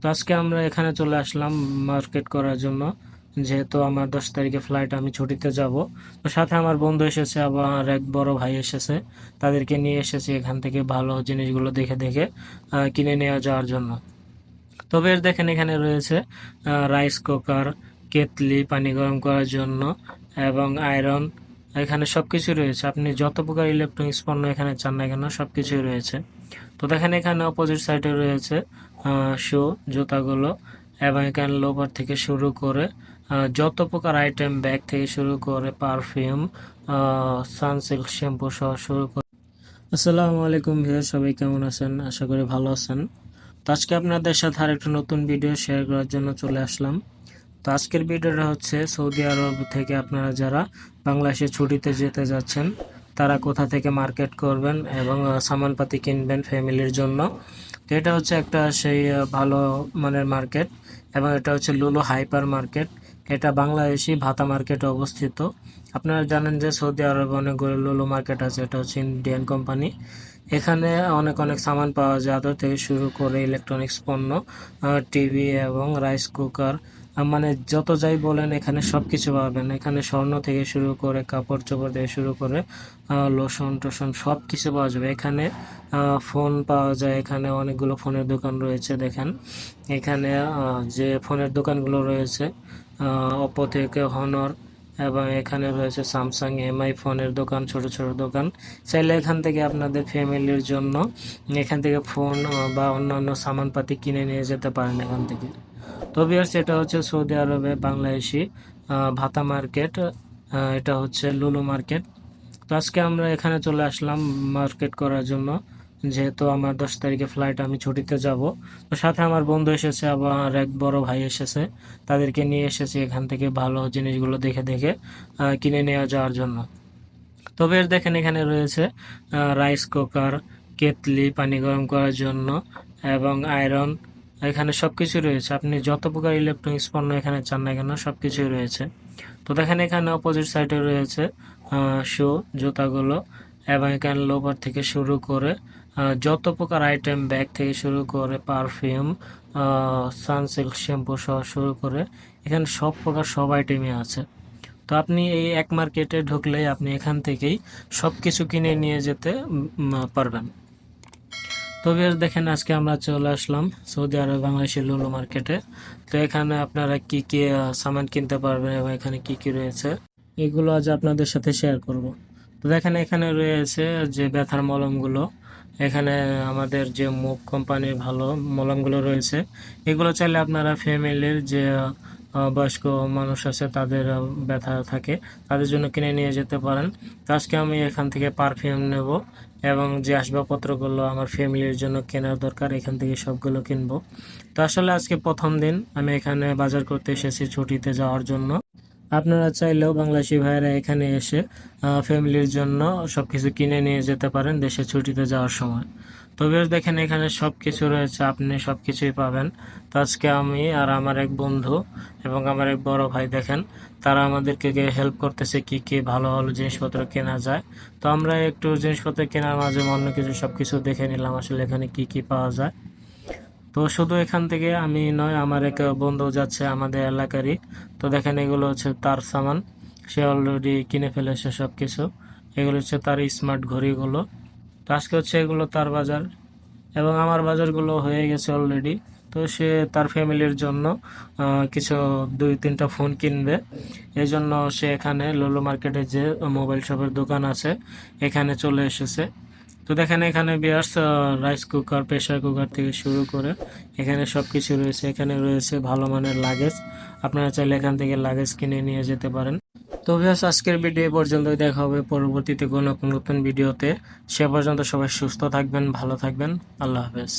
তো আজকে আমরা এখানে চলে আসলাম মার্কেট করার জন্য। যেহেতু আমার দশ তারিখে ফ্লাইট আমি ছুটিতে যাব। তো সাথে আমার বন্ধু এসেছে, আবার এক বড় ভাই এসেছে। তাদেরকে নিয়ে এসেছি এখান থেকে ভালো জিনিসগুলো দেখে দেখে কিনে নেওয়া যাওয়ার জন্য। তবে এর দেখেন এখানে রয়েছে রাইস কুকার কেতলি পানি গরম করার জন্য এবং আয়রন এখানে সবকিছু রয়েছে। আপনি যত প্রকার ইলেকট্রনিক্স পণ্য এখানে চান না কেন সব কিছুই রয়েছে। তো দেখেন এখানে অপোজিট সাইডে রয়েছে শু, জুতাগুলো এবং এখানে লোভার থেকে শুরু করে যত প্রকার আইটেম, ব্যাগ থেকে শুরু করে পারফিউম সানসিল্ক, শ্যাম্পু সহ শুরু করে। আসসালামু আলাইকুম ভিউয়ার সবাই কেমন আছেন? আশা করি ভালো আছেন। তো আজকে আপনাদের সাথে আর একটা নতুন ভিডিও শেয়ার করার জন্য চলে আসলাম। তো আজকের ভিডিওটা হচ্ছে সৌদি আরব থেকে আপনারা যারা বাংলাদেশে ছুটিতে যেতে যাচ্ছেন তারা কোথা থেকে মার্কেট করবেন এবং সামানপাতি কিনবেন ফ্যামিলির জন্য। তো এটা হচ্ছে একটা সেই ভালো মানের মার্কেট এবং এটা হচ্ছে লুলু হাইপার মার্কেট। এটা বাংলাদেশি ভাতা মার্কেটে অবস্থিত। আপনারা জানেন যে সৌদি আরবে অনেকগুলো লুলু মার্কেট আছে, এটা হচ্ছে ইন্ডিয়ান কোম্পানি। এখানে অনেক অনেক সামান পাওয়া যায়। আদর থেকে শুরু করে ইলেকট্রনিক্স পণ্য টিভি এবং রাইস কুকার মানে যত যাই বলেন, এখানে সব কিছু পাবেন। এখানে স্বর্ণ থেকে শুরু করে কাপড় চোপড় থেকে শুরু করে লোশন টোশন সব কিছু পাওয়া যাবে। এখানে ফোন পাওয়া যায়। এখানে অনেকগুলো ফোনের দোকান রয়েছে, দেখেন। এখানে যে ফোনের দোকানগুলো রয়েছে অপো থেকে হনর এবং এখানে রয়েছে স্যামসাং এমআই ফোনের দোকান, ছোট ছোট দোকান। চাইলে এখান থেকে আপনাদের ফ্যামিলির জন্য এখান থেকে ফোন বা অন্যান্য সামানপাতি কিনে নিয়ে যেতে পারেন এখান থেকে। তো ভিউয়ার্স এটা হচ্ছে সৌদি আরবে বাংলাদেশি ভাতা মার্কেট এটা হচ্ছে লুলু মার্কেট তো আজকে আমরা এখানে চলে আসলাম মার্কেট করার জন্য। যেহেতু আমার দশ তারিখে ফ্লাইট আমি ছুটিতে যাব। তো সাথে আমার বন্ধু এসেছে, আবার এক বড় ভাই এসেছে। তাদেরকে নিয়ে এসেছি এখান থেকে ভালো জিনিসগুলো দেখে দেখে কিনে নিয়ে যাওয়ার জন্য। তবে দেখেন এখানে রয়েছে রাইস কুকার কেতলি পানি গরম করার জন্য, এবং আয়রন এখানে সবকিছু রয়েছে। আপনি যত প্রকার ইলেকট্রনিক্স পণ্য এখানে চান না কেন, সবকিছুই রয়েছে। তো দেখেন এখানে অপোজিট সাইডে রয়েছে শু জুতাগুলো এবং এখানে লোভার থেকে শুরু করে যত প্রকার আইটেম ব্যাগ থেকে শুরু করে পারফিউম সানসিল্ক শ্যাম্পু সহ শুরু করে, এখানে সব প্রকার সব আইটেমই আছে। তো আপনি এই এক মার্কেটে ঢুকলেই আপনি এখান থেকেই সব কিছু কিনে নিয়ে যেতে পারবেন। তো ভিউয়ার্স দেখেন আজকে আমরা চলে আসলাম সৌদি আরব বাংলাদেশের লুলু মার্কেটে। তো এখানে আপনারা কি কি সামান কিনতে পারবেন এবং এখানে কি কি রয়েছে, এগুলো আজ আপনাদের সাথে শেয়ার করব। তো দেখেন এখানে রয়েছে যে ব্যথার মলমগুলো। এখানে আমাদের যে মুভ কোম্পানির ভালো মলমগুলো রয়েছে, এগুলো চাইলে আপনারা ফ্যামিলির যে বয়স্ক মানুষ আছে, তাদের ব্যথা থাকে, তাদের জন্য কিনে নিয়ে যেতে পারেন। তো আজকে আমি এখান থেকে পারফিউম নেব এবং যে আসবাবপত্রগুলো আমার ফ্যামিলির জন্য কেনার দরকার, এখান থেকে সবগুলো কিনবো। তো আসলে আজকে প্রথম দিন আমি এখানে বাজার করতে এসেছি ছুটিতে যাওয়ার জন্য। আপনারা চাইলেও বাংলাদেশি ভাইয়েরা এখানে এসে ফ্যামিলির জন্য সবকিছু কিনে নিয়ে যেতে পারেন দেশে ছুটিতে যাওয়ার সময়। তো বেশ দেখেন এখানে সব কিছু রয়েছে, আপনি সব কিছুই পাবেন। তো আজকে আমি আর আমার এক বন্ধু এবং আমার এক বড় ভাই দেখেন, তারা আমাদেরকে হেল্প করতেছে কি কি ভালো ভালো জিনিসপত্র কেনা যায়। তো আমরা একটু জিনিসপত্র কেনার মাঝে অন্য কিছু সব কিছু দেখে নিলাম, আসলে এখানে কি কি পাওয়া যায়। তো শুধু এখান থেকে আমি নয়, আমার এক বন্ধু যাচ্ছে আমাদের এলাকারই। তো দেখেন, এগুলো হচ্ছে তার সামান। সে অলরেডি কিনে ফেলেছে সব কিছু এগুলো হচ্ছে তার স্মার্ট ঘড়িগুলো। তো আজকে হচ্ছে এগুলো তার বাজার। এবং আমার বাজারগুলো হয়ে গেছে অলরেডি তো সে তার ফ্যামিলির জন্য কিছু দুই, তিনটা ফোন কিনবে। এই জন্য সে এখানে লোলো মার্কেটে যে মোবাইল শপের দোকান আছে, এখানে চলে এসেছে। তো দেখেন এখানে বিয়ার্স রাইস কুকার প্রেশার কুকার থেকে শুরু করে এখানে সব কিছু রয়েছে। এখানে রয়েছে ভালো মানের লাগেজ আপনারা চাইলে এখান থেকে লাগেজ কিনে নিয়ে যেতে পারেন। তো বিয়ার্স আজকের ভিডিও পর্যন্ত দেখা হবে পরবর্তীতে কোনো নতুন ভিডিওতে। সে পর্যন্ত সবাই সুস্থ থাকবেন, ভালো থাকবেন। আল্লাহ হাফেজ।